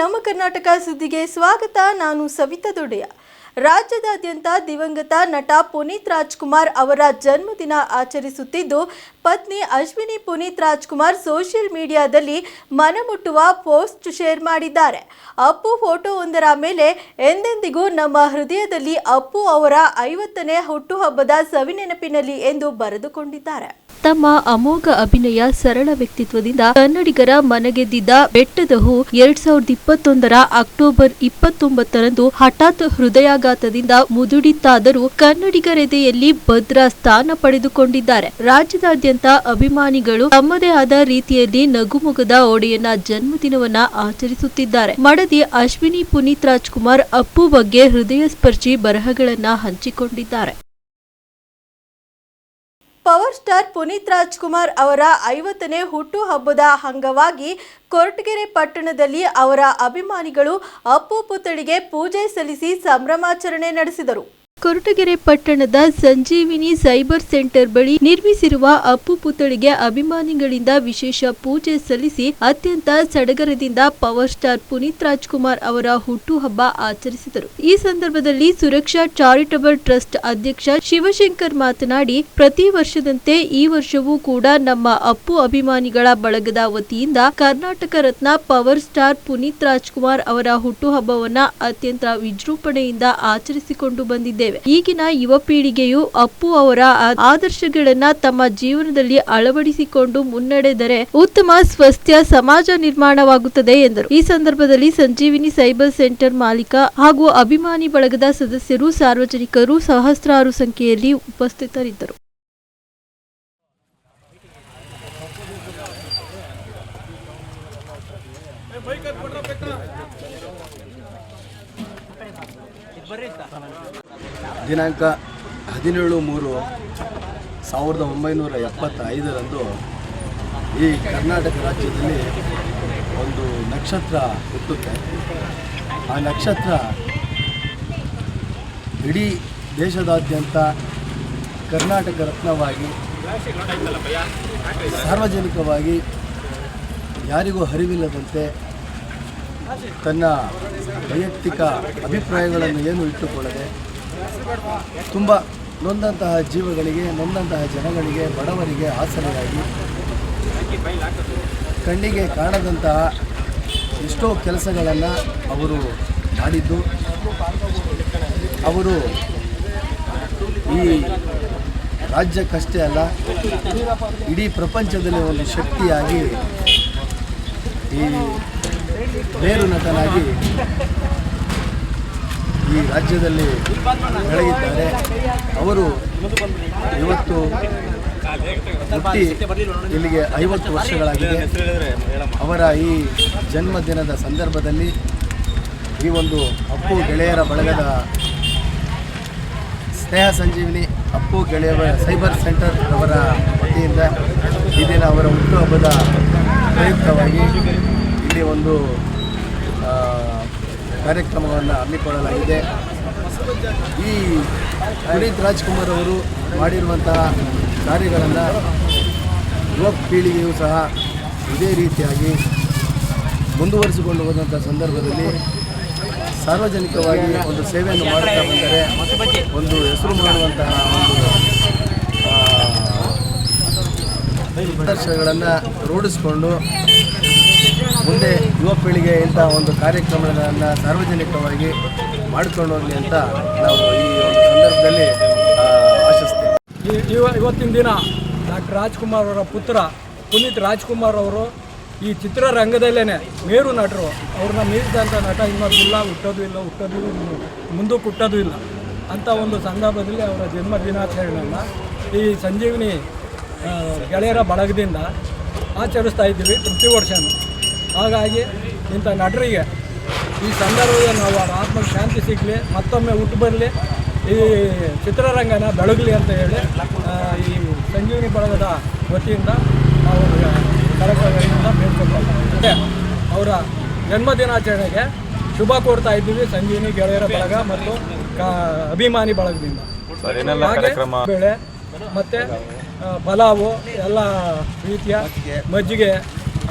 ನಮ್ಮ ಕರ್ನಾಟಕ ಸುದ್ದಿಗೆ ಸ್ವಾಗತ. ನಾನು ಸವಿತಾ ದೊಡೆಯ ರಾಜ್ಯದಾದ್ಯಂತ ದಿವಂಗತ ನಟ ಪುನೀತ್ ರಾಜ್ಕುಮಾರ್ ಅವರ ಜನ್ಮದಿನ ಆಚರಿಸುತ್ತಿದ್ದು ಪತ್ನಿ ಅಶ್ವಿನಿ ಪುನೀತ್ ರಾಜ್ಕುಮಾರ್ ಸೋಷಿಯಲ್ ಮೀಡಿಯಾದಲ್ಲಿ ಮನಮುಟ್ಟುವ ಪೋಸ್ಟ್ ಶೇರ್ ಮಾಡಿದ್ದಾರೆ. ಅಪ್ಪು ಫೋಟೋವೊಂದರ ಮೇಲೆ ಎಂದೆಂದಿಗೂ ನಮ್ಮ ಹೃದಯದಲ್ಲಿ ಅಪ್ಪು ಅವರ ಐವತ್ತನೇ ಹುಟ್ಟುಹಬ್ಬದ ಸವಿನೆನಪಿನಲ್ಲಿ ಎಂದು ಬರೆದುಕೊಂಡಿದ್ದಾರೆ. ತಮ್ಮ ಅಮೋಘ ಅಭಿನಯ ಸರಳ ವ್ಯಕ್ತಿತ್ವದಿಂದ ಕನ್ನಡಿಗರ ಮನಗೆದ್ದಿದ್ದ ಬೆಟ್ಟದ ಹೂ ಎರಡ್ ಸಾವಿರದ ಇಪ್ಪತ್ತೊಂದರ ಅಕ್ಟೋಬರ್ ಇಪ್ಪತ್ತೊಂಬತ್ತರಂದು ಹಠಾತ್ ಹೃದಯಾಘಾತದಿಂದ ಮುದುಡಿತ್ತಾದರೂ ಕನ್ನಡಿಗರೆದೆಯಲ್ಲಿ ಭದ್ರ ಸ್ಥಾನ ಪಡೆದುಕೊಂಡಿದ್ದಾರೆ. ರಾಜ್ಯದಾದ್ಯಂತ ಅಭಿಮಾನಿಗಳು ತಮ್ಮದೇ ಆದ ರೀತಿಯಲ್ಲಿ ನಗುಮುಗದ ಒಡೆಯನ ಜನ್ಮದಿನವನ್ನ ಆಚರಿಸುತ್ತಿದ್ದಾರೆ. ಮಡದಿ ಅಶ್ವಿನಿ ಪುನೀತ್ ರಾಜ್ಕುಮಾರ್ ಅಪ್ಪು ಬಗ್ಗೆ ಹೃದಯ ಸ್ಪರ್ಶಿ ಬರಹಗಳನ್ನ ಹಂಚಿಕೊಂಡಿದ್ದಾರೆ. ಪವರ್ ಸ್ಟಾರ್ ಪುನೀತ್ ರಾಜ್ಕುಮಾರ್ ಅವರ ಐವತ್ತನೇ ಹುಟ್ಟುಹಬ್ಬದ ಅಂಗವಾಗಿ ಕೊರಟಗೆರೆ ಪಟ್ಟಣದಲ್ಲಿ ಅವರ ಅಭಿಮಾನಿಗಳು ಅಪ್ಪು ಪುತ್ಥಳಿಗೆ ಪೂಜೆ ಸಲ್ಲಿಸಿ ಸಂಭ್ರಮಾಚರಣೆ ನಡೆಸಿದರು. ಕೊರಟಗೆರೆ ಪಟ್ಟಣದ ಸಂಜೀವಿನಿ ಸೈಬರ್ ಸೆಂಟರ್ ಬಳಿ ನಿರ್ಮಿಸಿರುವ ಅಪ್ಪು ಪುತ್ಥಳಿಗೆ ಅಭಿಮಾನಿಗಳಿಂದ ವಿಶೇಷ ಪೂಜೆ ಸಲ್ಲಿಸಿ ಅತ್ಯಂತ ಸಡಗರದಿಂದ ಪವರ್ ಸ್ಟಾರ್ ಪುನೀತ್ ರಾಜ್ಕುಮಾರ್ ಅವರ ಹುಟ್ಟುಹಬ್ಬ ಆಚರಿಸಿದರು. ಈ ಸಂದರ್ಭದಲ್ಲಿ ಸುರಕ್ಷಾ ಚಾರಿಟಬಲ್ ಟ್ರಸ್ಟ್ ಅಧ್ಯಕ್ಷ ಶಿವಶಂಕರ್ ಮಾತನಾಡಿ, ಪ್ರತಿ ವರ್ಷದಂತೆ ಈ ವರ್ಷವೂ ಕೂಡ ನಮ್ಮ ಅಪ್ಪು ಅಭಿಮಾನಿಗಳ ಬಳಗದ ವತಿಯಿಂದ ಕರ್ನಾಟಕ ರತ್ನ ಪವರ್ ಸ್ಟಾರ್ ಪುನೀತ್ ರಾಜ್ಕುಮಾರ್ ಅವರ ಹುಟ್ಟುಹಬ್ಬವನ್ನ ಅತ್ಯಂತ ವಿಜೃಂಭಣೆಯಿಂದ ಆಚರಿಸಿಕೊಂಡು ಬಂದಿದ್ದೇವೆ ಈಗಿನ ಯುವ ಪೀಳಿಗೆಯು ಅಪ್ಪು ಅವರ ಆದರ್ಶಗಳನ್ನ ತಮ್ಮ ಜೀವನದಲ್ಲಿ ಅಳವಡಿಸಿಕೊಂಡು ಮುನ್ನಡೆದರೆ ಉತ್ತಮ ಸ್ವಸ್ಥ ಸಮಾಜ ನಿರ್ಮಾಣವಾಗುತ್ತದೆ ಎಂದರು. ಈ ಸಂದರ್ಭದಲ್ಲಿ ಸಂಜೀವಿನಿ ಸೈಬರ್ ಸೆಂಟರ್ ಮಾಲೀಕ ಹಾಗೂ ಅಭಿಮಾನಿ ಬಳಗದ ಸದಸ್ಯರು, ಸಾರ್ವಜನಿಕರು ಸಹಸ್ರಾರು ಸಂಖ್ಯೆಯಲ್ಲಿ ಉಪಸ್ಥಿತರಿದ್ದರು. ದಿನಾಂಕ ಹದಿನೇಳು ಮೂರು ಸಾವಿರದ ಒಂಬೈನೂರ ಎಪ್ಪತ್ತೈದರಂದು ಈ ಕರ್ನಾಟಕ ರಾಜ್ಯದಲ್ಲಿ ಒಂದು ನಕ್ಷತ್ರ ಹುಟ್ಟುತ್ತೆ. ಆ ನಕ್ಷತ್ರ ಇಡೀ ದೇಶದಾದ್ಯಂತ ಕರ್ನಾಟಕ ರತ್ನವಾಗಿ, ಸಾರ್ವಜನಿಕವಾಗಿ ಯಾರಿಗೂ ಹರಿವಿಲ್ಲದಂತೆ ತನ್ನ ವೈಯಕ್ತಿಕ ಅಭಿಪ್ರಾಯಗಳನ್ನು ಏನು ಇಟ್ಟುಕೊಳ್ಳದೆ ತುಂಬ ನೊಂದಂತಹ ಜೀವಗಳಿಗೆ, ನೊಂದಂತಹ ಜನಗಳಿಗೆ, ಬಡವರಿಗೆ ಆಸರೆಯಾಗಿ ಕಣ್ಣಿಗೆ ಕಾಣದಂತಹ ಎಷ್ಟೋ ಕೆಲಸಗಳನ್ನು ಅವರು ಮಾಡಿದ್ದು. ಅವರು ಈ ರಾಜ್ಯಕ್ಕಷ್ಟೇ ಅಲ್ಲ, ಇಡೀ ಪ್ರಪಂಚದಲ್ಲಿ ಒಂದು ಶಕ್ತಿಯಾಗಿ ಈ ಬೇರು ನಟನಾಗಿ ಈ ರಾಜ್ಯದಲ್ಲಿ ಬೆಳಗಿದ್ದಾರೆ ಅವರು ಇವತ್ತು ಹುಟ್ಟಿ ಇಲ್ಲಿಗೆ ಐವತ್ತು ವರ್ಷಗಳಾಗಿದೆ. ಅವರ ಈ ಜನ್ಮದಿನದ ಸಂದರ್ಭದಲ್ಲಿ ಈ ಒಂದು ಅಪ್ಪು ಗೆಳೆಯರ ಬಳಗದ ಸ್ನೇಹ ಸಂಜೀವಿನಿ, ಅಪ್ಪು ಗೆಳೆಯರ ಸೈಬರ್ ಸೆಂಟರ್ ಅವರ ವತಿಯಿಂದ ಈ ದಿನ ಅವರ ಹುಟ್ಟುಹಬ್ಬದ ಪ್ರಯುಕ್ತವಾಗಿ ಇಲ್ಲಿ ಒಂದು ಕಾರ್ಯಕ್ರಮವನ್ನು ಹಮ್ಮಿಕೊಳ್ಳಲಾಗಿದೆ. ಈ ಪುನೀತ್ ರಾಜ್ಕುಮಾರ್ ಅವರು ಮಾಡಿರುವಂತಹ ಕಾರ್ಯಗಳನ್ನು ಯುವ ಪೀಳಿಗೆಯು ಸಹ ಇದೇ ರೀತಿಯಾಗಿ ಮುಂದುವರಿಸಿಕೊಂಡು ಹೋದಂಥ ಸಂದರ್ಭದಲ್ಲಿ ಸಾರ್ವಜನಿಕವಾಗಿ ಒಂದು ಸೇವೆಯನ್ನು ಮಾಡುತ್ತಾ ಬಂದರೆ ಒಂದು ಹೆಸರು ಮಾಡುವಂತಹ ಒಂದು ಆದರ್ಶಗಳನ್ನು ರೂಢಿಸಿಕೊಂಡು ಮುಂದೆ ಯುವ ಪೀಳಿಗೆ ಇಂಥ ಒಂದು ಕಾರ್ಯಕ್ರಮಗಳನ್ನು ಸಾರ್ವಜನಿಕವಾಗಿ ಮಾಡಿಕೊಂಡು ಹೋಗಲಿ ಅಂತ ನಾವು ಈ ಒಂದು ಸಂದರ್ಭದಲ್ಲಿ ಆಶಿಸ್ತೇವೆ. ಇವ ಇವತ್ತಿನ ದಿನ ಡಾಕ್ಟರ್ ರಾಜ್ಕುಮಾರ್ ಅವರ ಪುತ್ರ ಪುನೀತ್ ರಾಜ್ಕುಮಾರ್ ಅವರು ಈ ಚಿತ್ರರಂಗದಲ್ಲೇ ಮೇರು ನಟರು. ಅವ್ರನ್ನ ಮೀರಿದಂಥ ನಟ ಇನ್ನೊಬ್ಬಿಲ್ಲ ಹುಟ್ಟೋದು ಇಲ್ಲ, ಹುಟ್ಟೋದು ಮುಂದಕ್ಕೆ ಹುಟ್ಟೋದು ಇಲ್ಲ. ಅಂಥ ಒಂದು ಸಂದರ್ಭದಲ್ಲಿ ಅವರ ಜನ್ಮ ದಿನಾಚರಣೆಯನ್ನು ಈ ಸಂಜೀವಿನಿ ಗೆಳೆಯರ ಬಳಗದಿಂದ ಆಚರಿಸ್ತಾ ಇದ್ದೀವಿ ಪ್ರತಿ ವರ್ಷವೂ ಹಾಗಾಗಿ ಇಂಥ ನಟರಿಗೆ ಈ ಸಂದರ್ಭದಲ್ಲಿ ನಾವು ಅವರ ಆತ್ಮಕ್ಕೆ ಶಾಂತಿ ಸಿಗಲಿ ಮತ್ತೊಮ್ಮೆ ಹುಟ್ಟು ಬರಲಿ ಈ ಚಿತ್ರರಂಗನ ಬೆಳಗಲಿ ಅಂತ ಹೇಳಿ ಈ ಸಂಜೀವಿನಿ ಬಳಗದ ವತಿಯಿಂದ ನಾವು ಕಾರ್ಯಕ್ರಮಗಳಿಂದ ಬೇಡ್ಕೊಳ್ತಾ ಅವರ ಜನ್ಮದಿನಾಚರಣೆಗೆ ಶುಭ ಕೋರ್ತಾ ಇದ್ದೀವಿ ಸಂಜೀವಿನಿ ಗೆಳೆಯರ ಬಳಗ ಮತ್ತು ಕ ಅಭಿಮಾನಿ ಬಳಗದಿಂದ. ಹಾಗೆ ಬೇಳೆ ಮತ್ತು ಪಲಾವು ಎಲ್ಲ ರೀತಿಯ ಮಜ್ಜಿಗೆ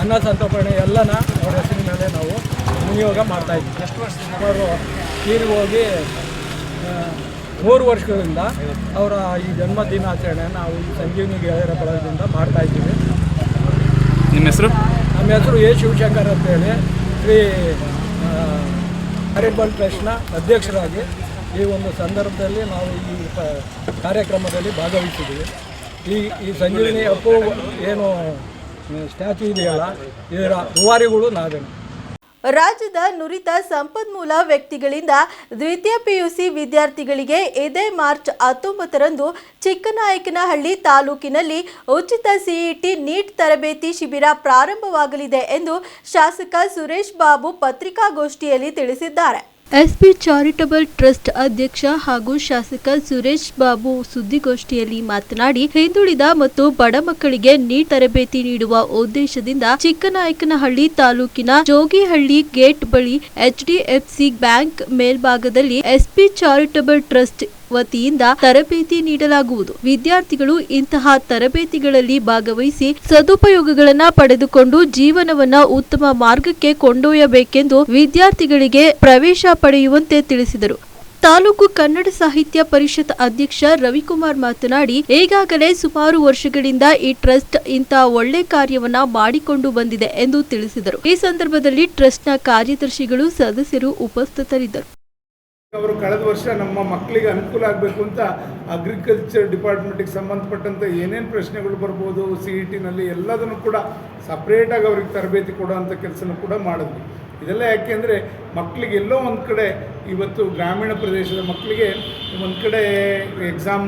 ಅನ್ನ ಸಂತರ್ಪಣೆ ಎಲ್ಲನ ಅವರ ಹೆಸರಿನ ಮೇಲೆ ನಾವು ವಿನಿಯೋಗ ಮಾಡ್ತಾ ಇದ್ವಿ ಎಷ್ಟು ವರ್ಷ ಸುಮಾರು ತೀರಿ ಹೋಗಿ ಮೂರು ವರ್ಷಗಳಿಂದ ಅವರ ಈ ಜನ್ಮ ದಿನಾಚರಣೆ ನಾವು ಈ ಸಂಜೀವಿನಿ ಗೆಳೆಯರ ಬಳಗದಿಂದ ಮಾಡ್ತಾ ಇದ್ದೀವಿ. ನಿಮ್ಮ ಹೆಸರು? ನಮ್ಮ ಹೆಸರು ಎ ಶಿವಶಂಕರ್ ಅಂತೇಳಿ. ಶ್ರೀ ಚಾರಿಟಬಲ್ ಟ್ರಸ್ಟ್ನ ಅಧ್ಯಕ್ಷರಾಗಿ ಈ ಒಂದು ಸಂದರ್ಭದಲ್ಲಿ ನಾವು ಈ ಕಾರ್ಯಕ್ರಮದಲ್ಲಿ ಭಾಗವಹಿಸಿದ್ದೀವಿ. ಈ ಈ ಸಂಜೀವಿನಿ ಅಪ್ಪು ಏನು ಸ್ಟ್ಯಾಚು ಇದೆಯಲ್ಲ, ಇದರ ರೂವಾರಿಗಳು ನಾವೇನು? ರಾಜ್ಯದ ನುರಿತ ಸಂಪನ್ಮೂಲ ವ್ಯಕ್ತಿಗಳಿಂದ ದ್ವಿತೀಯ ಪಿಯುಸಿ ವಿದ್ಯಾರ್ಥಿಗಳಿಗೆ ಇದೇ ಮಾರ್ಚ್ ಹತ್ತೊಂಬತ್ತರಂದು ಚಿಕ್ಕನಾಯಕನಹಳ್ಳಿ ತಾಲೂಕಿನಲ್ಲಿ ಉಚಿತ ಸಿಇಟಿ ನೀಟ್ ತರಬೇತಿ ಶಿಬಿರ ಪ್ರಾರಂಭವಾಗಲಿದೆ ಎಂದು ಶಾಸಕ ಸುರೇಶ್ ಬಾಬು ಪತ್ರಿಕಾಗೋಷ್ಠಿಯಲ್ಲಿ ತಿಳಿಸಿದ್ದಾರೆ. ಎಸ್ಪಿ ಚಾರಿಟಬಲ್ ಟ್ರಸ್ಟ್ ಅಧ್ಯಕ್ಷ ಹಾಗೂ ಶಾಸಕ ಸುರೇಶ್ ಬಾಬು ಸುದ್ದಿಗೋಷ್ಠಿಯಲ್ಲಿ ಮಾತನಾಡಿ, ಹಿಂದುಳಿದ ಮತ್ತು ಬಡ ಮಕ್ಕಳಿಗೆ ನೀಟ್ ತರಬೇತಿ ನೀಡುವ ಉದ್ದೇಶದಿಂದ ಚಿಕ್ಕನಾಯಕನಹಳ್ಳಿ ತಾಲೂಕಿನ ಜೋಗಿಹಳ್ಳಿ ಗೇಟ್ ಬಳಿ ಎಚ್ಡಿಎಫ್ಸಿ ಬ್ಯಾಂಕ್ ಮೇಲ್ಭಾಗದಲ್ಲಿ ಎಸ್ಪಿ ಚಾರಿಟಬಲ್ ಟ್ರಸ್ಟ್ ವತಿಯಿಂದ ತರಬೇತಿ ನೀಡಲಾಗುವುದು. ವಿದ್ಯಾರ್ಥಿಗಳು ಇಂತಹ ತರಬೇತಿಗಳಲ್ಲಿ ಭಾಗವಹಿಸಿ ಸದುಪಯೋಗಗಳನ್ನ ಪಡೆದುಕೊಂಡು ಜೀವನವನ್ನ ಉತ್ತಮ ಮಾರ್ಗಕ್ಕೆ ಕೊಂಡೊಯ್ಯಬೇಕೆಂದು ವಿದ್ಯಾರ್ಥಿಗಳಿಗೆ ಪ್ರವೇಶ ಪಡೆಯುವಂತೆ ತಿಳಿಸಿದರು. ತಾಲೂಕು ಕನ್ನಡ ಸಾಹಿತ್ಯ ಪರಿಷತ್ ಅಧ್ಯಕ್ಷ ರವಿಕುಮಾರ್ ಮಾತನಾಡಿ, ಈಗಾಗಲೇ ಸುಮಾರು ವರ್ಷಗಳಿಂದ ಈ ಟ್ರಸ್ಟ್ ಇಂತಹ ಒಳ್ಳೆ ಕಾರ್ಯವನ್ನ ಮಾಡಿಕೊಂಡು ಬಂದಿದೆ ಎಂದು ತಿಳಿಸಿದರು. ಈ ಸಂದರ್ಭದಲ್ಲಿ ಟ್ರಸ್ಟ್ನ ಕಾರ್ಯದರ್ಶಿಗಳು, ಸದಸ್ಯರು ಉಪಸ್ಥಿತರಿದ್ದರು. ಅವರು ಕಳೆದ ವರ್ಷ ನಮ್ಮ ಮಕ್ಕಳಿಗೆ ಅನುಕೂಲ ಆಗಬೇಕು ಅಂತ ಅಗ್ರಿಕಲ್ಚರ್ ಡಿಪಾರ್ಟ್ಮೆಂಟಿಗೆ ಸಂಬಂಧಪಟ್ಟಂಥ ಏನೇನು ಪ್ರಶ್ನೆಗಳು ಬರ್ಬೋದು ಸಿ ಇ ಟಿನಲ್ಲಿ ಎಲ್ಲದನ್ನು ಕೂಡ ಸಪ್ರೇಟಾಗಿ ಅವ್ರಿಗೆ ತರಬೇತಿ ಕೊಡೋವಂಥ ಕೆಲಸನೂ ಕೂಡ ಮಾಡಿದ್ವಿ. ಇದೆಲ್ಲ ಯಾಕೆಂದರೆ ಮಕ್ಕಳಿಗೆ ಎಲ್ಲೋ ಒಂದು ಕಡೆ ಇವತ್ತು ಗ್ರಾಮೀಣ ಪ್ರದೇಶದ ಮಕ್ಕಳಿಗೆ ಒಂದು ಕಡೆ ಎಕ್ಸಾಮ್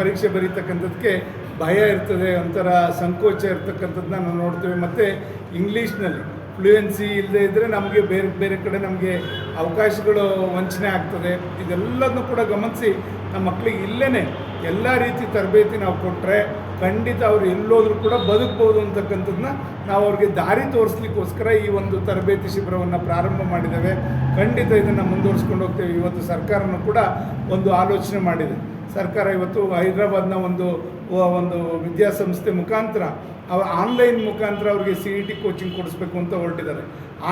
ಪರೀಕ್ಷೆ ಬರೀತಕ್ಕಂಥದ್ದಕ್ಕೆ ಭಯ ಇರ್ತದೆ, ಒಂಥರ ಸಂಕೋಚ ಇರ್ತಕ್ಕಂಥದ್ದನ್ನ ನಾವು ನೋಡ್ತೇವೆ. ಮತ್ತು ಇಂಗ್ಲೀಷ್ನಲ್ಲಿ ಫ್ಲೂಯೆನ್ಸಿ ಇಲ್ಲದೆ ಇದ್ದರೆ ನಮಗೆ ಬೇರೆ ಬೇರೆ ಕಡೆ ನಮಗೆ ಅವಕಾಶಗಳು ವಂಚನೆ ಆಗ್ತದೆ. ಇದೆಲ್ಲದನ್ನು ಕೂಡ ಗಮನಿಸಿ ನಮ್ಮ ಮಕ್ಕಳಿಗೆ ಇಲ್ಲೇ ಎಲ್ಲ ರೀತಿ ತರಬೇತಿ ನಾವು ಕೊಟ್ಟರೆ ಖಂಡಿತ ಅವರು ಎಲ್ಲೋದ್ರೂ ಕೂಡ ಬದುಕ್ಬೋದು ಅಂತಕ್ಕಂಥದ್ದನ್ನ ನಾವು ಅವ್ರಿಗೆ ದಾರಿ ತೋರಿಸ್ಲಿಕ್ಕೋಸ್ಕರ ಈ ಒಂದು ತರಬೇತಿ ಶಿಬಿರವನ್ನು ಪ್ರಾರಂಭ ಮಾಡಿದ್ದೇವೆ. ಖಂಡಿತ ಇದನ್ನು ಮುಂದುವರಿಸ್ಕೊಂಡು ಹೋಗ್ತೇವೆ. ಇವತ್ತು ಸರ್ಕಾರನೂ ಕೂಡ ಒಂದು ಆಲೋಚನೆ ಮಾಡಿದೆ. ಸರ್ಕಾರ ಇವತ್ತು ಹೈದರಾಬಾದ್ನ ಒಂದು ಒಂದು ವಿದ್ಯಾಸಂಸ್ಥೆ ಮುಖಾಂತರ, ಅವ ಆನ್ಲೈನ್ ಮುಖಾಂತರ ಅವ್ರಿಗೆ ಸಿ ಇ ಟಿ ಕೋಚಿಂಗ್ ಕೊಡಿಸ್ಬೇಕು ಅಂತ ಹೊರಟಿದ್ದಾರೆ.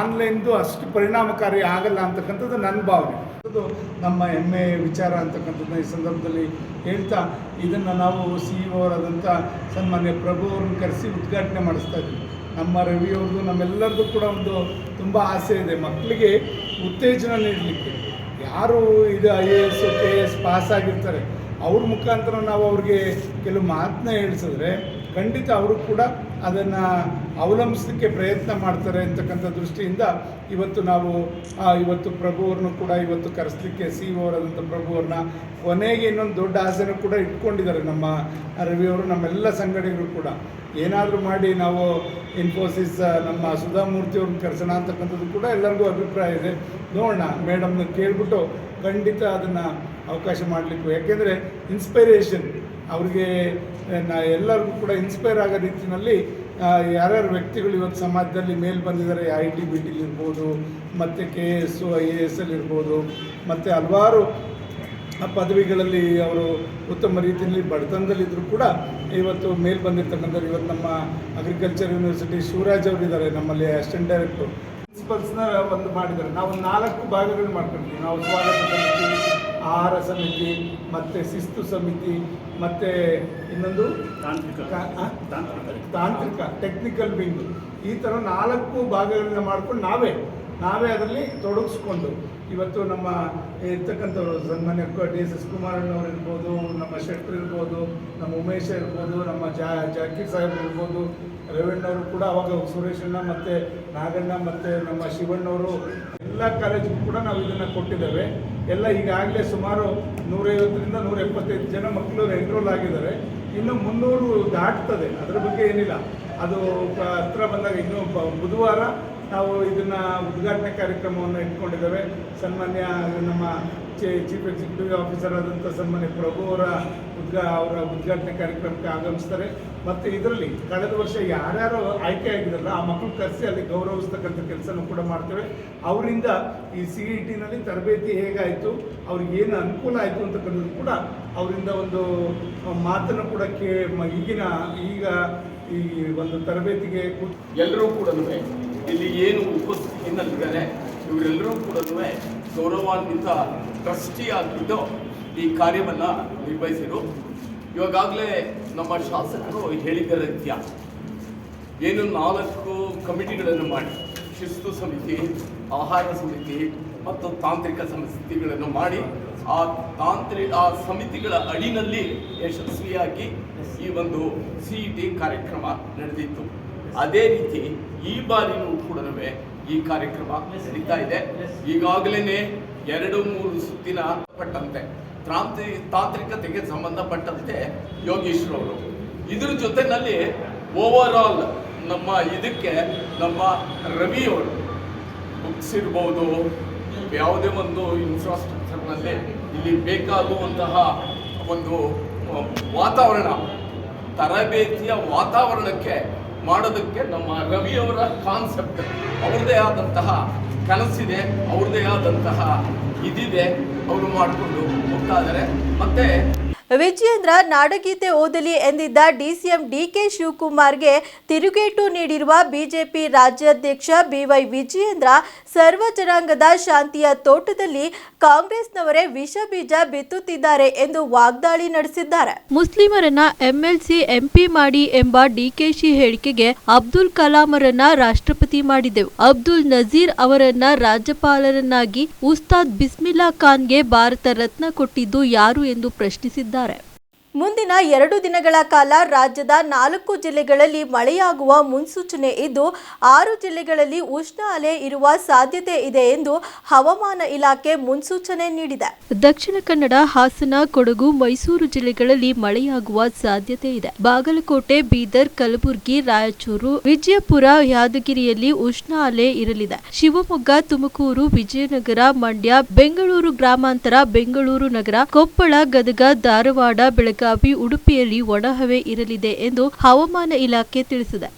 ಆನ್ಲೈನ್ದು ಅಷ್ಟು ಪರಿಣಾಮಕಾರಿ ಆಗಲ್ಲ ಅಂತಕ್ಕಂಥದ್ದು ನನ್ನ ಭಾವನೆ. ಅದು ನಮ್ಮ ಹೆಮ್ಮೆ ವಿಚಾರ ಅಂತಕ್ಕಂಥದ್ದನ್ನ ಈ ಸಂದರ್ಭದಲ್ಲಿ ಹೇಳ್ತಾ, ಇದನ್ನು ನಾವು ಸಿ ಇ ಅವರಾದಂಥ ಸನ್ಮಾನ್ಯ ಪ್ರಭು ಅವ್ರನ್ನ ಕರೆಸಿ ಉದ್ಘಾಟನೆ ಮಾಡಿಸ್ತಾ ಇದ್ದೀವಿ. ನಮ್ಮ ರವಿ ಅವ್ರದ್ದು, ನಮ್ಮೆಲ್ಲರದ್ದು ಕೂಡ ಒಂದು ತುಂಬ ಆಸೆ ಇದೆ. ಮಕ್ಕಳಿಗೆ ಉತ್ತೇಜನ ನೀಡಲಿಕ್ಕೆ. ಯಾರು ಇದು I A S K S pass ಆಗಿರ್ತಾರೆ ಅವ್ರ ಮುಖಾಂತರ ನಾವು ಅವ್ರಿಗೆ ಕೆಲವು ಮಾತನ್ನ ಹೇಳಿಸಿದ್ರೆ ಖಂಡಿತ ಅವರು ಕೂಡ ಅದನ್ನು ಅವಲಂಬಿಸಲಿಕ್ಕೆ ಪ್ರಯತ್ನ ಮಾಡ್ತಾರೆ ಅಂತಕ್ಕಂಥ ದೃಷ್ಟಿಯಿಂದ ಇವತ್ತು ನಾವು ಇವತ್ತು ಪ್ರಭು ಅವ್ರನ್ನು ಕೂಡ ಇವತ್ತು ಕರೆಸಲಿಕ್ಕೆ ಸಿ ಓರಾದಂಥ ಪ್ರಭು ಅವ್ರನ್ನ ಕೊನೆಗೆ ಇನ್ನೊಂದು ದೊಡ್ಡ ಆಸೆನೂ ಕೂಡ ಇಟ್ಕೊಂಡಿದ್ದಾರೆ ನಮ್ಮ ರವಿ ಅವರು, ನಮ್ಮೆಲ್ಲ ಸಂಘಟನೆಗಳು ಕೂಡ. ಏನಾದರೂ ಮಾಡಿ ನಾವು ಇನ್ಫೋಸಿಸ್ ನಮ್ಮ ಸುಧಾಮೂರ್ತಿಯವ್ರನ್ನ ಕರೆಸೋಣ ಅಂತಕ್ಕಂಥದ್ದು ಕೂಡ ಎಲ್ಲರಿಗೂ ಅಭಿಪ್ರಾಯ ಇದೆ. ನೋಡೋಣ, ಮೇಡಮ್ನ ಕೇಳಿಬಿಟ್ಟು ಖಂಡಿತ ಅದನ್ನು ಅವಕಾಶ ಮಾಡಲಿಕ್ಕೂ. ಯಾಕೆಂದರೆ ಇನ್ಸ್ಪೈರೇಷನ್ ಅವ್ರಿಗೆ ನಾ ಎಲ್ಲರಿಗೂ ಕೂಡ ಇನ್ಸ್ಪೈರ್ ಆಗೋ ರೀತಿಯಲ್ಲಿ ಯಾರ್ಯಾರು ವ್ಯಕ್ತಿಗಳು ಇವತ್ತು ಸಮಾಜದಲ್ಲಿ ಮೇಲೆ ಬಂದಿದ್ದಾರೆ ಐ ಟಿ ಬಿ ಟಿಲಿ ಇರ್ಬೋದು, ಮತ್ತು K S I A S ಅಲ್ಲಿ ಇರ್ಬೋದು, ಮತ್ತು ಹಲವಾರು ಪದವಿಗಳಲ್ಲಿ ಅವರು ಉತ್ತಮ ರೀತಿಯಲ್ಲಿ ಬಡತನದಲ್ಲಿದ್ದರೂ ಕೂಡ ಇವತ್ತು ಮೇಲೆ ಬಂದಿರ್ತಕ್ಕಂಥವ್ರು ಇವತ್ತು ನಮ್ಮ ಅಗ್ರಿಕಲ್ಚರ್ ಯೂನಿವರ್ಸಿಟಿ ಶಿವರಾಜ್ ಅವರು ಇದ್ದಾರೆ, ನಮ್ಮಲ್ಲಿ ಅಸಿಸ್ಟೆಂಟ್ ಡೈರೆಕ್ಟರ್ ಪ್ರಿನ್ಸಿಪಲ್ಸ್ನ ಒಂದು ಮಾಡಿದ್ದಾರೆ. ನಾವು ನಾಲ್ಕು ಭಾಗಗಳು ಮಾಡ್ಕೊಂಡಿದ್ದೀವಿ ನಾವು ಸ್ವಾಗತ ಆಹಾರ ಸಮಿತಿ ಮತ್ತು ಶಿಸ್ತು ಸಮಿತಿ ಮತ್ತು ಇನ್ನೊಂದು? ತಾಂತ್ರಿಕ? ತಾಂತ್ರಿಕ. ಟೆಕ್ನಿಕಲ್ ವಿಂಗ್ ಈ ಥರ ನಾಲ್ಕು ಭಾಗಗಳನ್ನ ಮಾಡ್ಕೊಂಡು ನಾವೇ ನಾವೇ ಅದರಲ್ಲಿ ತೊಡಗಿಸ್ಕೊಂಡು ಇವತ್ತು ನಮ್ಮ ಇರ್ತಕ್ಕಂಥವ್ರು ಸನ್ಮಾನ್ಯ ಡಿ ಎಸ್ ಎಸ್ ಕುಮಾರಣ್ಣವ್ರು ಇರ್ಬೋದು ನಮ್ಮ ಶೆಟ್ರ್ ಇರ್ಬೋದು ನಮ್ಮ ಉಮೇಶ್ ಇರ್ಬೋದು ನಮ್ಮ ಜಾ ಜಾಕೀರ್ ಸಾಹೇಬ್ ಇರ್ಬೋದು ರೇವಣ್ಣವರು ಕೂಡ ಅವಾಗ ಸುರೇಶಣ್ಣ ಮತ್ತು ನಾಗಣ್ಣ ಮತ್ತು ನಮ್ಮ ಶಿವಣ್ಣವರು ಎಲ್ಲ ಕಾಲೇಜಿಗೂ ಕೂಡ ನಾವು ಇದನ್ನು ಕೊಟ್ಟಿದ್ದೇವೆ. ಎಲ್ಲ ಈಗಾಗಲೇ ಸುಮಾರು ನೂರೈವತ್ತರಿಂದ ನೂರ ಎಪ್ಪತ್ತೈದು ಜನ ಮಕ್ಕಳು ಎನ್ರೋಲ್ ಆಗಿದ್ದಾರೆ. ಇನ್ನು ಮುನ್ನೂರು ದಾಟ್ತದೆ. ಅದರ ಬಗ್ಗೆ ಏನಿಲ್ಲ. ಅದು ಹತ್ರ ಬಂದಾಗ ಇನ್ನೂ ಬುಧವಾರ ನಾವು ಇದನ್ನು ಉದ್ಘಾಟನೆ ಕಾರ್ಯಕ್ರಮವನ್ನು ಇಟ್ಕೊಂಡಿದ್ದೇವೆ. ಸನ್ಮಾನ್ಯ ನಮ್ಮ ಚೀಫ್ ಎಕ್ಸಿಕ್ಯೂಟಿವ್ ಆಫೀಸರ್ ಆದಂಥ ಸನ್ಮಾನ್ಯ ಪ್ರಭು ಅವರ ಉದ್ಘಾ ಅವರ ಉದ್ಘಾಟನೆ ಕಾರ್ಯಕ್ರಮಕ್ಕೆ ಆಗಮಿಸ್ತಾರೆ. ಮತ್ತು ಇದರಲ್ಲಿ ಕಳೆದ ವರ್ಷ ಯಾರ್ಯಾರು ಆಯ್ಕೆ ಆಗಿದ್ರಲ್ಲ, ಆ ಮಕ್ಕಳು ಕರೆಸಿ ಅಲ್ಲಿ ಗೌರವಿಸ್ತಕ್ಕಂಥ ಕೆಲಸನೂ ಕೂಡ ಮಾಡ್ತೇವೆ. ಅವರಿಂದ ಈ ಸಿ ಇ ಟಿನಲ್ಲಿ ತರಬೇತಿ ಹೇಗಾಯಿತು, ಅವ್ರಿಗೆ ಏನು ಅನುಕೂಲ ಆಯಿತು ಅಂತಕ್ಕಂಥದ್ದು ಕೂಡ ಅವರಿಂದ ಒಂದು ಮಾತನ್ನು ಕೂಡ ಕೇ ಈಗಿನ, ಈಗ ಈ ಒಂದು ತರಬೇತಿಗೆ ಎಲ್ಲರೂ ಕೂಡ ಇಲ್ಲಿ ಏನು ಉಪಸ್ಥಿತಿನಲ್ಲಿದ್ದಾರೆ ಇವರೆಲ್ಲರೂ ಕೂಡ ಗೌರವಾನ್ವಿತ ಟ್ರಸ್ಟಿ ಆಗಿದ್ದು ಈ ಕಾರ್ಯವನ್ನು ನಿರ್ವಹಿಸಿದ್ರು ಇವಾಗಲೇ ನಮ್ಮ ಶಾಸಕರು ಹೇಳಿದ ರೀತಿಯ ಏನು ನಾಲ್ಕು ಕಮಿಟಿಗಳನ್ನು ಮಾಡಿ, ಶಿಸ್ತು ಸಮಿತಿ, ಆಹಾರ ಸಮಿತಿ ಮತ್ತು ತಾಂತ್ರಿಕ ಸಮಿತಿಗಳನ್ನು ಮಾಡಿ, ಆ ತಾಂತ್ರಿ, ಆ ಸಮಿತಿಗಳ ಅಡಿನಲ್ಲಿ ಯಶಸ್ವಿಯಾಗಿ ಈ ಒಂದು ಸಿ ಇ ಟಿ ಕಾರ್ಯಕ್ರಮ ನಡೆದಿತ್ತು. ಅದೇ ರೀತಿ ಈ ಬಾರಿಯೂ ಕೂಡ ಈ ಕಾರ್ಯಕ್ರಮ ನಡೀತಾ ಇದೆ. ಈಗಾಗಲೇ ಎರಡು ಮೂರು ಸುತ್ತಿನ ಪಟ್ಟಂತೆ. ತಾಂತ್ರಿ ತಾಂತ್ರಿಕತೆಗೆ ಸಂಬಂಧಪಟ್ಟಂತೆ ಯೋಗೀಶ್ವರವರು ಇದ್ರ ಜೊತೆನಲ್ಲಿ ಓವರ್ ಆಲ್ ನಮ್ಮ ಇದಕ್ಕೆ ನಮ್ಮ ರವಿಯವರು ಬುಕ್ಸ್ ಇರ್ಬೋದು, ಯಾವುದೇ ಒಂದು ಇನ್ಫ್ರಾಸ್ಟ್ರಕ್ಚರ್ನಲ್ಲಿ ಇಲ್ಲಿ ಬೇಕಾಗುವಂತಹ ಒಂದು ವಾತಾವರಣ, ತರಬೇತಿಯ ವಾತಾವರಣಕ್ಕೆ ಮಾಡೋದಕ್ಕೆ ನಮ್ಮ ರವಿಯವರ ಕಾನ್ಸೆಪ್ಟ್ ಅವ್ರದ್ದೇ ಆದಂತಹ ಕನಸಿದೆ ಅವ್ರದ್ದೇ ಆದಂತಹ ಇದಿದೆ ಅವರು ಮಾಡಿಕೊಂಡು ಹೋಗ್ತಾ ಇದ್ದಾರೆ. ಮತ್ತೆ ವಿಜಯೇಂದ್ರ ನಾಡಗೀತೆ ಓದಲಿ ಎಂದಿದ್ದ ಡಿಸಿಎಂ ಡಿಕೆ ಶಿವಕುಮಾರ್ಗೆ ತಿರುಗೇಟು ನೀಡಿರುವ ಬಿಜೆಪಿ ರಾಜ್ಯಾಧ್ಯಕ್ಷ ಬಿವೈ ವಿಜಯೇಂದ್ರ ಸರ್ವ ಜನಾಂಗದ ಶಾಂತಿಯ ತೋಟದಲ್ಲಿ ಕಾಂಗ್ರೆಸ್ನವರೇ ವಿಷ ಬೀಜ ಬಿತ್ತುತ್ತಿದ್ದಾರೆ ಎಂದು ವಾಗ್ದಾಳಿ ನಡೆಸಿದ್ದಾರೆ. ಮುಸ್ಲಿಮರನ್ನ ಎಂಎಲ್ಸಿ, ಎಂಪಿ ಮಾಡಿ ಎಂಬ ಡಿಕೆಶಿ ಹೇಳಿಕೆಗೆ ಅಬ್ದುಲ್ ಕಲಾಮರನ್ನ ರಾಷ್ಟ್ರಪತಿ ಮಾಡಿದೆವು. ಅಬ್ದುಲ್ ನಜೀರ್ ಅವರನ್ನ ರಾಜ್ಯಪಾಲರನ್ನಾಗಿ ಉಸ್ತಾದ್ ಬಿಸ್ಮಿಲ್ಲಾ ಖಾನ್ಗೆ ಭಾರತ ರತ್ನ ಕೊಟ್ಟಿದ್ದು ಯಾರು ಎಂದು ಪ್ರಶ್ನಿಸಿದ್ದಾರೆ. ಇದ್ದಾರೆ ಮುಂದಿನ ಎರಡು ದಿನಗಳ ಕಾಲ ರಾಜ್ಯದ ನಾಲ್ಕು ಜಿಲ್ಲೆಗಳಲ್ಲಿ ಮಳೆಯಾಗುವ ಮುನ್ಸೂಚನೆ ಇದ್ದು, ಆರು ಜಿಲ್ಲೆಗಳಲ್ಲಿ ಉಷ್ಣ ಅಲೆ ಇರುವ ಸಾಧ್ಯತೆ ಇದೆ ಎಂದು ಹವಾಮಾನ ಇಲಾಖೆ ಮುನ್ಸೂಚನೆ ನೀಡಿದೆ. ದಕ್ಷಿಣ ಕನ್ನಡ, ಹಾಸನ, ಕೊಡಗು, ಮೈಸೂರು ಜಿಲ್ಲೆಗಳಲ್ಲಿ ಮಳೆಯಾಗುವ ಸಾಧ್ಯತೆ ಇದೆ. ಬಾಗಲಕೋಟೆ, ಬೀದರ್, ಕಲಬುರಗಿ, ರಾಯಚೂರು, ವಿಜಯಪುರ, ಯಾದಗಿರಿಯಲ್ಲಿ ಉಷ್ಣ ಅಲೆ ಇರಲಿದೆ. ಶಿವಮೊಗ್ಗ, ತುಮಕೂರು, ವಿಜಯನಗರ, ಮಂಡ್ಯ, ಬೆಂಗಳೂರು ಗ್ರಾಮಾಂತರ, ಬೆಂಗಳೂರು ನಗರ, ಕೊಪ್ಪಳ, ಗದಗ, ಧಾರವಾಡ, ಬೆಳಗಾವಿ ಉಡುಪಿಯಲ್ಲಿ ಒಣಹವೆ ಇರಲಿದೆ ಎಂದು ಹವಾಮಾನ ಇಲಾಖೆ ತಿಳಿಸಿದೆ.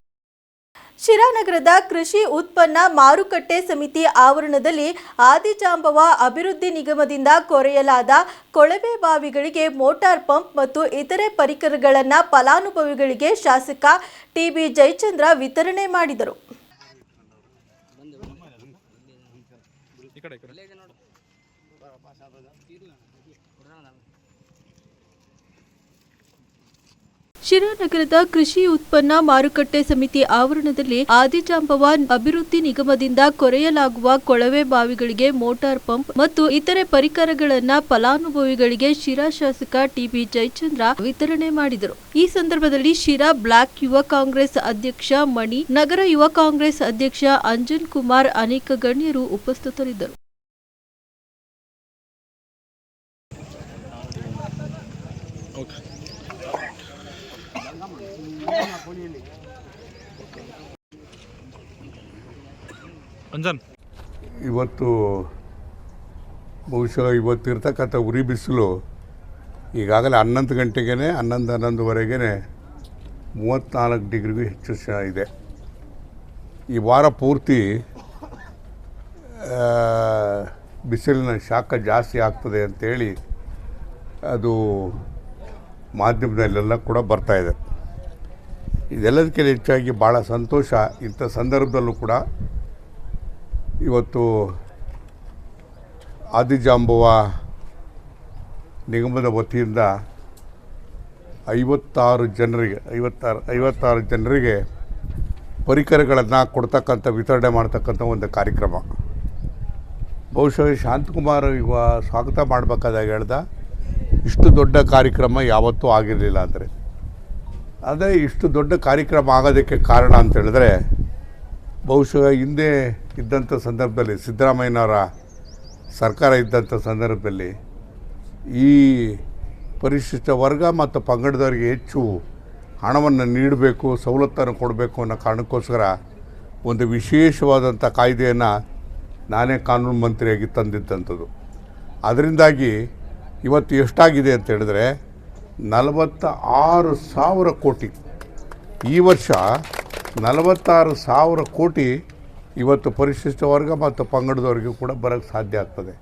ಶಿರಾನಗರದ ಕೃಷಿ ಉತ್ಪನ್ನ ಮಾರುಕಟ್ಟೆ ಸಮಿತಿ ಆವರಣದಲ್ಲಿ ಆದಿಜಾಂಬವ ಅಭಿವೃದ್ಧಿ ನಿಗಮದಿಂದ ಕೊರೆಯಲಾದ ಕೊಳವೆ ಬಾವಿಗಳಿಗೆ ಮೋಟಾರ್ ಪಂಪ್ ಮತ್ತು ಇತರೆ ಪರಿಕರಗಳನ್ನು ಫಲಾನುಭವಿಗಳಿಗೆ ಶಾಸಕ ಟಿಬಿ ಜಯಚಂದ್ರ ವಿತರಣೆ ಮಾಡಿದರು. ಶಿರಾನಗರದ ಕೃಷಿ ಉತ್ಪನ್ನ ಮಾರುಕಟ್ಟೆ ಸಮಿತಿ ಆವರಣದಲ್ಲಿ ಆದಿಜಾಂಬವ ಅಭಿವೃದ್ಧಿ ನಿಗಮದಿಂದ ಕೊರೆಯಲಾಗುವ ಕೊಳವೆ ಬಾವಿಗಳಿಗೆ ಮೋಟಾರ್ ಪಂಪ್ ಮತ್ತು ಇತರೆ ಪರಿಕರಗಳನ್ನು ಫಲಾನುಭವಿಗಳಿಗೆ ಶಿರಾ ಶಾಸಕ ಟಿಬಿ ಜಯಚಂದ್ರ ವಿತರಣೆ ಮಾಡಿದರು. ಈ ಸಂದರ್ಭದಲ್ಲಿ ಶಿರಾ ಬ್ಲಾಕ್ ಯುವ ಕಾಂಗ್ರೆಸ್ ಅಧ್ಯಕ್ಷ ಮಣಿ, ನಗರ ಯುವ ಕಾಂಗ್ರೆಸ್ ಅಧ್ಯಕ್ಷ ಅಂಜನ್ ಕುಮಾರ್ ಅನೇಕ ಗಣ್ಯರು ಉಪಸ್ಥಿತರಿದ್ದರು. ಅಂಜನ್. ಇವತ್ತು ಬಹುಶಃ ಇವತ್ತಿರ್ತಕ್ಕಂಥ ಉರಿ ಬಿಸಿಲು ಈಗಾಗಲೇ ಹನ್ನೊಂದು ಗಂಟೆಗೇ ಹನ್ನೊಂದು ಹನ್ನೊಂದುವರೆಗೇ ಮೂವತ್ತ್ನಾಲ್ಕು ಡಿಗ್ರಿಗೂ ಹೆಚ್ಚು ಶ ಇದೆ. ಈ ವಾರ ಪೂರ್ತಿ ಬಿಸಿಲಿನ ಶಾಖ ಜಾಸ್ತಿ ಆಗ್ತದೆ ಅಂತೇಳಿ ಅದು ಮಾಧ್ಯಮದಲ್ಲೆಲ್ಲ ಕೂಡ ಬರ್ತಾ ಇದೆ ಇದೆಲ್ಲದಕ್ಕಿಂತ ಹೆಚ್ಚಾಗಿ ಭಾಳ ಸಂತೋಷ ಇಂಥ ಸಂದರ್ಭದಲ್ಲೂ ಕೂಡ. ಇವತ್ತು ಆದಿಜಾಂಬುವ ನಿಗಮದ ವತಿಯಿಂದ ಐವತ್ತಾರು ಜನರಿಗೆ, ಐವತ್ತಾರು ಐವತ್ತಾರು ಜನರಿಗೆ ಪರಿಕರಗಳನ್ನು ಕೊಡ್ತಕ್ಕಂಥ, ವಿತರಣೆ ಮಾಡ್ತಕ್ಕಂಥ ಒಂದು ಕಾರ್ಯಕ್ರಮ. ಬಹುಶಃ ಶಾಂತಕುಮಾರ್ ಇವ ಸ್ವಾಗತ ಮಾಡಬೇಕಾದಾಗ ಹೇಳ್ದ, ಇಷ್ಟು ದೊಡ್ಡ ಕಾರ್ಯಕ್ರಮ ಯಾವತ್ತೂ ಆಗಿರಲಿಲ್ಲ ಅಂದರೆ. ಅದೇ ಇಷ್ಟು ದೊಡ್ಡ ಕಾರ್ಯಕ್ರಮ ಆಗೋದಕ್ಕೆ ಕಾರಣ ಅಂತ ಹೇಳಿದ್ರೆ, ಬಹುಶಃ ಹಿಂದೆ ಇದ್ದಂಥ ಸಂದರ್ಭದಲ್ಲಿ, ಸಿದ್ದರಾಮಯ್ಯನವರ ಸರ್ಕಾರ ಇದ್ದಂಥ ಸಂದರ್ಭದಲ್ಲಿ ಈ ಪರಿಶಿಷ್ಟ ವರ್ಗ ಮತ್ತು ಪಂಗಡದವರಿಗೆ ಹೆಚ್ಚು ಹಣವನ್ನು ನೀಡಬೇಕು, ಸವಲತ್ತನ್ನು ಕೊಡಬೇಕು ಅನ್ನೋ ಕಾರಣಕ್ಕೋಸ್ಕರ ಒಂದು ವಿಶೇಷವಾದಂಥ ಕಾಯ್ದೆಯನ್ನು ನಾನೇ ಕಾನೂನು ಮಂತ್ರಿಯಾಗಿ ತಂದಿದ್ದಂಥದ್ದು. ಅದರಿಂದಾಗಿ ಇವತ್ತು ಎಷ್ಟಾಗಿದೆ ಅಂತ ಹೇಳಿದ್ರೆ ನಲವತ್ತ ಆರು ಸಾವಿರ ಕೋಟಿ. ಈ ವರ್ಷ ನಲವತ್ತಾರು ಸಾವಿರ ಕೋಟಿ ಇವತ್ತು ಪರಿಶಿಷ್ಟ ವರ್ಗ ಮತ್ತು ಪಂಗಡದವರಿಗೂ ಕೂಡ ಬರಕ್ಕೆ ಸಾಧ್ಯ ಆಗ್ತದೆ.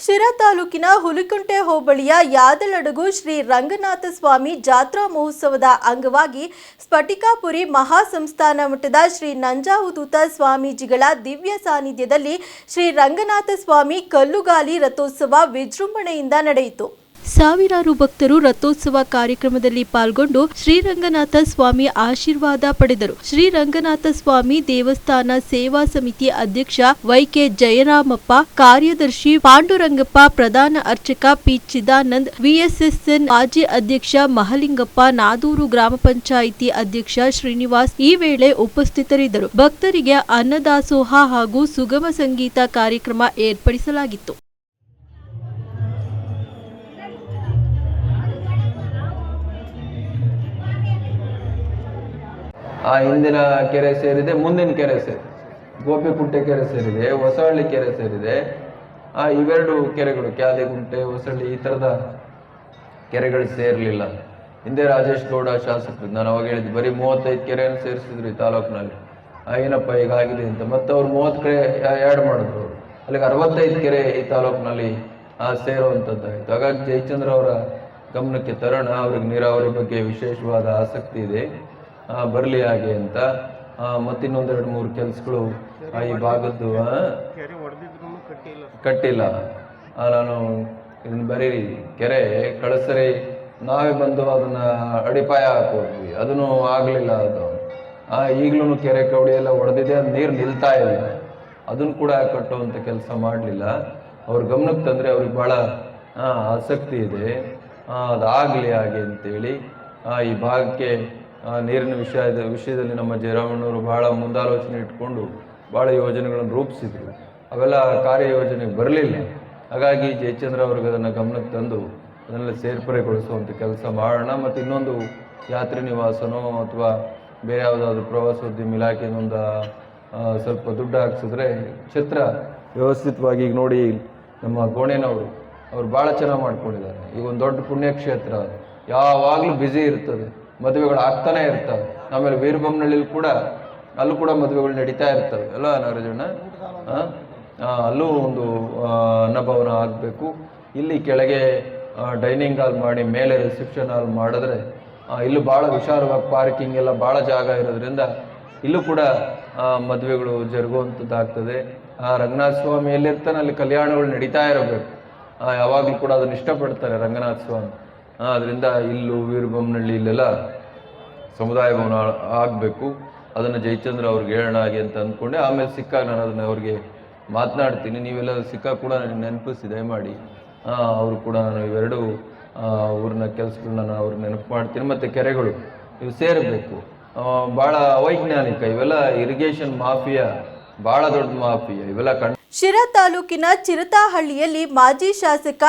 ಶಿರಾ ತಾಲೂಕಿನ ಹುಲಿಕುಂಟೆ ಹೋಬಳಿಯ ಯಾದಲಡಗು ಶ್ರೀ ರಂಗನಾಥ ಸ್ವಾಮಿ ಜಾತ್ರಾ ಮಹೋತ್ಸವದ ಅಂಗವಾಗಿ ಸ್ಫಟಿಕಾಪುರಿ ಮಹಾಸಂಸ್ಥಾನ ಮಠದ ಶ್ರೀ ನಂಜಾವುದೂತ ಸ್ವಾಮೀಜಿಗಳ ದಿವ್ಯ ಸಾನ್ನಿಧ್ಯದಲ್ಲಿ ಶ್ರೀ ರಂಗನಾಥ ಸ್ವಾಮಿ ಕಲ್ಲುಗಾಲಿ ರಥೋತ್ಸವ ವಿಜೃಂಭಣೆಯಿಂದ ನಡೆಯಿತು. ಸಾವಿರಾರು ಭಕ್ತರು ರಥೋತ್ಸವ ಕಾರ್ಯಕ್ರಮದಲ್ಲಿ ಪಾಲ್ಗೊಂಡು ಶ್ರೀರಂಗನಾಥ ಸ್ವಾಮಿ ಆಶೀರ್ವಾದ ಪಡೆದರು. ಶ್ರೀರಂಗನಾಥ ಸ್ವಾಮಿ ದೇವಸ್ಥಾನ ಸೇವಾ ಸಮಿತಿ ಅಧ್ಯಕ್ಷ ವೈಕೆ ಜಯರಾಮಪ್ಪ, ಕಾರ್ಯದರ್ಶಿ ಪಾಂಡುರಂಗಪ್ಪ, ಪ್ರಧಾನ ಅರ್ಚಕ ಪಿ ಚಿದಾನಂದ್, ವಿಎಸ್ಎಸ್ಎನ್ ಮಾಜಿ ಅಧ್ಯಕ್ಷ ಮಹಲಿಂಗಪ್ಪ, ನಾದೂರು ಗ್ರಾಮ ಪಂಚಾಯಿತಿ ಅಧ್ಯಕ್ಷ ಶ್ರೀನಿವಾಸ್ ಈ ವೇಳೆ ಉಪಸ್ಥಿತರಿದ್ದರು. ಭಕ್ತರಿಗೆ ಅನ್ನದಾಸೋಹ ಹಾಗೂ ಸುಗಮ ಸಂಗೀತ ಕಾರ್ಯಕ್ರಮ ಏರ್ಪಡಿಸಲಾಗಿತ್ತು. ಆ ಹಿಂದಿನ ಕೆರೆ ಸೇರಿದೆ, ಮುಂದಿನ ಕೆರೆ ಸೇರಿದೆ. ಗೋಪಿಕುಂಟೆ ಕೆರೆ ಸೇರಿದೆ, ಹೊಸಹಳ್ಳಿ ಕೆರೆ ಸೇರಿದೆ. ಆ ಇವೆರಡು ಕೆರೆಗಳು, ಕ್ಯಾಲಿಗುಂಟೆ ಹೊಸಳ್ಳಿ ಈ ಥರದ ಕೆರೆಗಳು ಸೇರಲಿಲ್ಲ. ಹಿಂದೆ ರಾಜೇಶ್ ಗೌಡ ಶಾಸಕರು, ನಾನು ಅವಾಗ ಹೇಳಿದ್ದು, ಬರೀ ಮೂವತ್ತೈದು ಕೆರೆಯನ್ನು ಸೇರಿಸಿದ್ರು ಈ ತಾಲೂಕಿನಲ್ಲಿ. ಏನಪ್ಪ ಈಗ ಆಗಿದೆ ಅಂತ, ಮತ್ತೆ ಅವ್ರು ಮೂವತ್ತು ಕೆರೆ ಆ್ಯಡ್ ಮಾಡಿದ್ರು. ಅಲ್ಲಿಗೆ ಅರವತ್ತೈದು ಕೆರೆ ಈ ತಾಲೂಕಿನಲ್ಲಿ ಸೇರುವಂಥದ್ದಾಯಿತು ಹಾಗಾಗಿ ಜಯಚಂದ್ರ ಅವರ ಗಮನಕ್ಕೆ ತರೋಣ, ಅವ್ರಿಗೆ ನೀರಾವರಿ ಬಗ್ಗೆ ವಿಶೇಷವಾದ ಆಸಕ್ತಿ ಇದೆ. ಬರಲಿ ಹಾಗೆ ಅಂತ. ಮತ್ತಿನ್ನೊಂದೆರಡು ಮೂರು ಕೆಲಸಗಳು ಈ ಭಾಗದ್ದು ಕಟ್ಟಿಲ್ಲ. ನಾನು ಇದನ್ನು ಬರೀರಿ. ಕೆರೆ, ಕಳಸರಿ, ನಾವೇ ಬಂದು ಅದನ್ನ ಅಡಿಪಾಯ ಹಾಕೋದ್ವಿ. ಅದನ್ನು ಆಗಲಿಲ್ಲ ಅದು. ಈಗಲೂ ಕೆರೆ ಕವಡಿ ಎಲ್ಲ ಒಡೆದಿದೆ, ಅದು ನೀರು ನಿಲ್ತಾ ಇಲ್ಲ. ಅದನ್ನು ಕೂಡ ಕಟ್ಟುವಂಥ ಕೆಲಸ ಮಾಡಲಿಲ್ಲ. ಅವ್ರ ಗಮನಕ್ಕೆ ತಂದರೆ ಅವ್ರಿಗೆ ಭಾಳ ಆಸಕ್ತಿ ಇದೆ. ಅದಾಗ್ಲಿ ಹಾಗೆ ಅಂತೇಳಿ ಈ ಭಾಗಕ್ಕೆ ನೀರಿನ ವಿಷಯದ ವಿಷಯದಲ್ಲಿ ನಮ್ಮ ಜಯರಾಮಣ್ಣವರು ಭಾಳ ಮುಂದಾಲೋಚನೆ ಇಟ್ಕೊಂಡು ಭಾಳ ಯೋಜನೆಗಳನ್ನು ರೂಪಿಸಿದರು. ಅವೆಲ್ಲ ಕಾರ್ಯಯೋಜನೆಗೆ ಬರಲಿಲ್ಲ. ಹಾಗಾಗಿ ಜಯಚಂದ್ರ ಅವ್ರಿಗೆ ಅದನ್ನು ಗಮನಕ್ಕೆ ತಂದು ಅದನ್ನೆಲ್ಲ ಸೇರ್ಪಡೆಗೊಳಿಸುವಂಥ ಕೆಲಸ ಮಾಡೋಣ ಮತ್ತು ಇನ್ನೊಂದು ಯಾತ್ರಿ ನಿವಾಸನೋ ಅಥವಾ ಬೇರೆ ಯಾವುದಾದ್ರು ಪ್ರವಾಸೋದ್ಯಮ ಇಲಾಖೆಯಿಂದ ಸ್ವಲ್ಪ ದುಡ್ಡು ಹಾಕ್ಸಿದ್ರೆ ಕ್ಷೇತ್ರ ವ್ಯವಸ್ಥಿತವಾಗಿ ಈಗ ನೋಡಿ ನಮ್ಮ ಗೋಣೆನವರು ಅವ್ರು ಭಾಳ ಚೆನ್ನಾಗಿ ಮಾಡ್ಕೊಂಡಿದ್ದಾರೆ. ಈಗ ಒಂದು ದೊಡ್ಡ ಪುಣ್ಯಕ್ಷೇತ್ರ, ಯಾವಾಗಲೂ ಬ್ಯುಸಿ ಇರ್ತದೆ. ಮದುವೆಗಳು ಆಗ್ತಾನೆ ಇರ್ತವೆ. ಆಮೇಲೆ ವೀರಭಮ್ನಳ್ಳಿಲಿ ಕೂಡ ಅಲ್ಲೂ ಕೂಡ ಮದುವೆಗಳು ನಡೀತಾ ಇರ್ತವೆ. ಅಲ್ಲ ನಾಗರಾಜಣ್ಣ ಅಲ್ಲೂ ಒಂದು ಅನ್ನಭವನ ಆಗಬೇಕು. ಇಲ್ಲಿ ಕೆಳಗೆ ಡೈನಿಂಗ್ ಹಾಲ್ ಮಾಡಿ, ಮೇಲೆ ರಿಸೆಪ್ಷನ್ ಹಾಲ್ ಮಾಡಿದ್ರೆ ಇಲ್ಲೂ ಭಾಳ ವಿಶಾಲವಾಗಿ ಪಾರ್ಕಿಂಗ್ ಎಲ್ಲ ಭಾಳ ಜಾಗ ಇರೋದ್ರಿಂದ ಇಲ್ಲೂ ಕೂಡ ಮದುವೆಗಳು ಜರುಗುವಂಥದ್ದಾಗ್ತದೆ. ಆ, ರಂಗನಾಥ ಸ್ವಾಮಿ ಎಲ್ಲಿರ್ತಾನೆ ಅಲ್ಲಿ ಕಲ್ಯಾಣಗಳು ನಡೀತಾ ಇರಬೇಕು. ಯಾವಾಗಲೂ ಕೂಡ ಅದನ್ನು ಇಷ್ಟಪಡ್ತಾರೆ ರಂಗನಾಥ ಸ್ವಾಮಿ. ಅದರಿಂದ ಇಲ್ಲೂ ವೀರಬೊಮ್ಮನಹಳ್ಳಿ ಇಲ್ಲೆಲ್ಲ ಸಮುದಾಯ ಭವನ ಆಗಬೇಕು. ಅದನ್ನು ಜಯಚಂದ್ರ ಅವ್ರಿಗೆ ಹೇಳೋಣ ಹಾಗೆ ಅಂತ ಅಂದ್ಕೊಂಡೆ. ಆಮೇಲೆ ಸಿಕ್ಕಾಗ ನಾನು ಅದನ್ನು ಅವ್ರಿಗೆ ಮಾತನಾಡ್ತೀನಿ. ನೀವೆಲ್ಲ ಸಿಕ್ಕಾಗ ಕೂಡ ನನಗೆ ನೆನಪಿಸಿ, ದಯಮಾಡಿ. ಅವರು ಕೂಡ ನಾನು ಇವೆರಡು ಊರಿನ ಕೆಲಸಗಳನ್ನ ನಾನು ಅವ್ರಿಗೆ ನೆನಪು ಮಾಡ್ತೀನಿ. ಮತ್ತು ಕೆರೆಗಳು, ಇವು ಸೇರಬೇಕು. ಭಾಳ ಅವೈಜ್ಞಾನಿಕ, ಇವೆಲ್ಲ ಇರಿಗೇಷನ್ ಮಾಫಿಯಾ, ಭಾಳ ದೊಡ್ಡ ಮಾಫಿಯಾ. ಇವೆಲ್ಲ ಕಣ್ ಶಿರಾ ತಾಲೂಕಿನ ಚಿರತಾಹಳ್ಳಿಯಲ್ಲಿ ಮಾಜಿ ಶಾಸಕ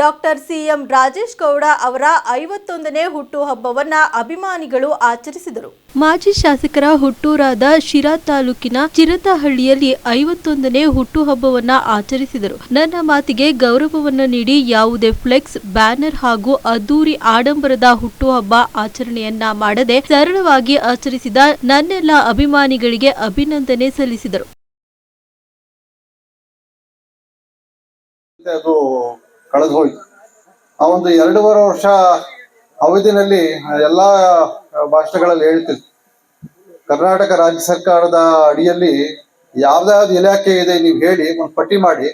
ಡಾಕ್ಟರ್ ಸಿಎಂ ರಾಜೇಶ್ ಗೌಡ ಅವರ ಐವತ್ತೊಂದನೇ ಹುಟ್ಟುಹಬ್ಬವನ್ನು ಅಭಿಮಾನಿಗಳು ಆಚರಿಸಿದರು. ಮಾಜಿ ಶಾಸಕರ ಹುಟ್ಟೂರಾದ ಶಿರಾ ತಾಲೂಕಿನ ಚಿರತಹಳ್ಳಿಯಲ್ಲಿ ಐವತ್ತೊಂದನೇ ಹುಟ್ಟುಹಬ್ಬವನ್ನ ಆಚರಿಸಿದರು. ನನ್ನ ಮಾತಿಗೆ ಗೌರವವನ್ನ ನೀಡಿ ಯಾವುದೇ ಫ್ಲೆಕ್ಸ್, ಬ್ಯಾನರ್ ಹಾಗೂ ಅದ್ದೂರಿ ಆಡಂಬರದ ಹುಟ್ಟುಹಬ್ಬ ಆಚರಣೆಯನ್ನ ಮಾಡದೆ ಸರಳವಾಗಿ ಆಚರಿಸಿದ ನನ್ನೆಲ್ಲ ಅಭಿಮಾನಿಗಳಿಗೆ ಅಭಿನಂದನೆ ಸಲ್ಲಿಸಿದರು. ಅದು ಕಳೆದು ಹೋಯ್ತು ಆ ಒಂದು ಎರಡೂವರೆ ವರ್ಷ ಅವಧಿನಲ್ಲಿ ಎಲ್ಲ ಭಾಷೆಗಳಲ್ಲಿ ಹೇಳ್ತಿದ್ರು. ಕರ್ನಾಟಕ ರಾಜ್ಯ ಸರ್ಕಾರದ ಅಡಿಯಲ್ಲಿ ಯಾವ್ದಾವ್ದು ಇಲಾಖೆ ಇದೆ ನೀವು ಹೇಳಿ, ಒಂದು ಪಟ್ಟಿ ಮಾಡಿ.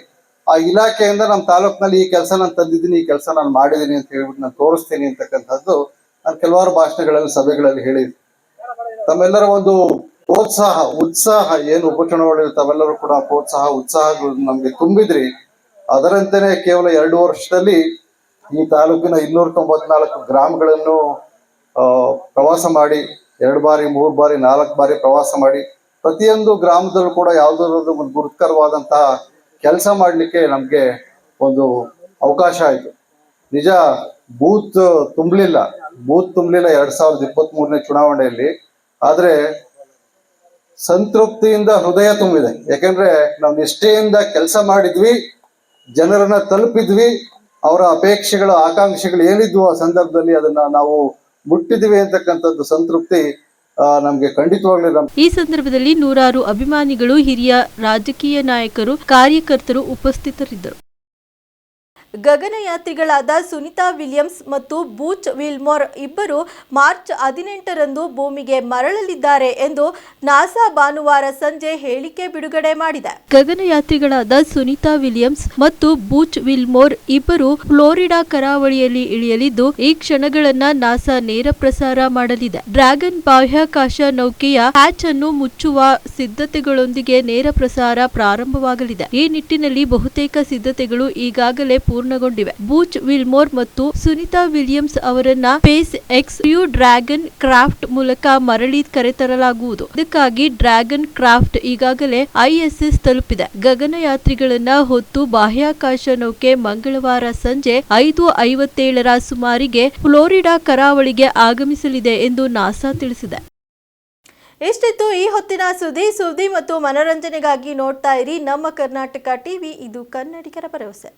ಆ ಇಲಾಖೆಯಿಂದ ನಮ್ಮ ತಾಲೂಕಿನಲ್ಲಿ ಈ ಕೆಲಸ ನಾನು ತಂದಿದ್ದೀನಿ, ಈ ಕೆಲಸ ನಾನು ಮಾಡಿದ್ದೀನಿ ಅಂತ ಹೇಳ್ಬಿಟ್ಟು ನಾನು ತೋರಿಸ್ತೀನಿ ಅಂತಕ್ಕಂಥದ್ದು ನಾನು ಕೆಲವಾರು ಭಾಷಣಗಳಲ್ಲಿ, ಸಭೆಗಳಲ್ಲಿ ಹೇಳಿದ್ದೆ. ತಮ್ಮೆಲ್ಲರ ಒಂದು ಪ್ರೋತ್ಸಾಹ, ಉತ್ಸಾಹ ಏನು ಉಪಚುನಾವಣೆ ತಾವೆಲ್ಲರೂ ಕೂಡ ಪ್ರೋತ್ಸಾಹ, ಉತ್ಸಾಹಗಳು ನಮ್ಗೆ ತುಂಬಿದ್ರಿ. ಅದರಂತೆಯೇ ಕೇವಲ ಎರಡು ವರ್ಷದಲ್ಲಿ ಈ ತಾಲೂಕಿನ ಇನ್ನೂರ ತೊಂಬತ್ನಾಲ್ಕು ಗ್ರಾಮಗಳನ್ನು ಪ್ರವಾಸ ಮಾಡಿ, ಎರಡು ಬಾರಿ, ಮೂರು ಬಾರಿ, ನಾಲ್ಕು ಬಾರಿ ಪ್ರವಾಸ ಮಾಡಿ, ಪ್ರತಿಯೊಂದು ಗ್ರಾಮದಲ್ಲೂ ಕೂಡ ಯಾವುದಾದ್ರೂ ಒಂದು ಗುರುತರವಾದಂತಹ ಕೆಲಸ ಮಾಡಲಿಕ್ಕೆ ನಮಗೆ ಒಂದು ಅವಕಾಶ ಆಯಿತು. ನಿಜ, ಬೂತ್ ತುಂಬಲಿಲ್ಲ. ಬೂತ್ ತುಂಬಲಿಲ್ಲ ಎರಡ್ ಸಾವಿರದ ಇಪ್ಪತ್ತ್ ಮೂರನೇ ಚುನಾವಣೆಯಲ್ಲಿ. ಆದರೆ ಸಂತೃಪ್ತಿಯಿಂದ ಹೃದಯ ತುಂಬಿದೆ. ಯಾಕೆಂದ್ರೆ ನಾವು ನಿಷ್ಠೆಯಿಂದ ಕೆಲಸ ಮಾಡಿದ್ವಿ. ಜನರನ್ನ ತಲುಪಿದ್ವಿ, ಅವರ ಅಪೇಕ್ಷೆಗಳು, ಆಕಾಂಕ್ಷೆಗಳು ಏನಿದ್ವು ಆ ಸಂದರ್ಭದಲ್ಲಿ ಅದನ್ನ ನಾವು ಮುಟ್ಟಿದ್ವಿ ಅಂತಕ್ಕಂಥದ್ದು ಸಂತೃಪ್ತಿ ನಮಗೆ ಖಂಡಿತವಾಗ್ಲೂ ಈ ಸಂದರ್ಭದಲ್ಲಿ ನೂರಾರು ಅಭಿಮಾನಿಗಳು, ಹಿರಿಯ ರಾಜಕೀಯ ನಾಯಕರು, ಕಾರ್ಯಕರ್ತರು ಉಪಸ್ಥಿತರಿದ್ದರು. ಗಗನಯಾತ್ರಿಗಳಾದ ಸುನಿತಾ ವಿಲಿಯಮ್ಸ್ ಮತ್ತು ಬೂಚ್ ವಿಲ್ಮೋರ್ ಇಬ್ಬರು ಮಾರ್ಚ್ ಹದಿನೆಂಟರಂದು ಭೂಮಿಗೆ ಮರಳಲಿದ್ದಾರೆ ಎಂದು ನಾಸಾ ಭಾನುವಾರ ಸಂಜೆ ಹೇಳಿಕೆ ಬಿಡುಗಡೆ ಮಾಡಿದೆ. ಗಗನಯಾತ್ರಿಗಳಾದ ಸುನಿತಾ ವಿಲಿಯಮ್ಸ್ ಮತ್ತು ಬೂಚ್ ವಿಲ್ಮೋರ್ ಇಬ್ಬರು ಫ್ಲೋರಿಡಾ ಕರಾವಳಿಯಲ್ಲಿ ಇಳಿಯಲಿದ್ದು, ಈ ಕ್ಷಣಗಳನ್ನ ನಾಸಾ ನೇರ ಪ್ರಸಾರ ಮಾಡಲಿದೆ. ಡ್ರ್ಯಾಗನ್ ಬಾಹ್ಯಾಕಾಶ ನೌಕೆಯ ಹ್ಯಾಚ್ ಅನ್ನು ಮುಚ್ಚುವ ಸಿದ್ಧತೆಗಳೊಂದಿಗೆ ನೇರ ಪ್ರಸಾರ ಪ್ರಾರಂಭವಾಗಲಿದೆ. ಈ ನಿಟ್ಟಿನಲ್ಲಿ ಬಹುತೇಕ ಸಿದ್ಧತೆಗಳು ಈಗಾಗಲೇ ಪೂರ್ಣಗೊಂಡಿವೆ. ಬೂಚ್ ವಿಲ್ಮೋರ್ ಮತ್ತು ಸುನಿತಾ ವಿಲಿಯಮ್ಸ್ ಅವರನ್ನ ಸ್ಪೇಸ್ ಎಕ್ಸ್ ಯು ಡ್ರ್ಯಾಗನ್ ಕ್ರಾಫ್ಟ್ ಮೂಲಕ ಮರಳಿ ಕರೆತರಲಾಗುವುದು. ಇದಕ್ಕಾಗಿ ಡ್ರ್ಯಾಗನ್ ಕ್ರಾಫ್ಟ್ ಈಗಾಗಲೇ ಐಎಸ್ಎಸ್ ತಲುಪಿದೆ. ಗಗನಯಾತ್ರಿಗಳನ್ನ ಹೊತ್ತು ಬಾಹ್ಯಾಕಾಶ ನೌಕೆ ಮಂಗಳವಾರ ಸಂಜೆ ಐದು ಐವತ್ತೇಳರ ಸುಮಾರಿಗೆ ಫ್ಲೋರಿಡಾ ಕರಾವಳಿಗೆ ಆಗಮಿಸಲಿದೆ ಎಂದು ನಾಸಾ ತಿಳಿಸಿದೆ. ಎಷ್ಟಿತ್ತು ಈ ಹೊತ್ತಿನ ಸುದ್ದಿ? ಸುದ್ದಿ ಮತ್ತು ಮನರಂಜನೆಗಾಗಿ ನೋಡ್ತಾ ಇರಿ ನಮ್ಮ ಕರ್ನಾಟಕ ಟಿವಿ. ಇದು ಕನ್ನಡಿಗರ ಭರವಸೆ.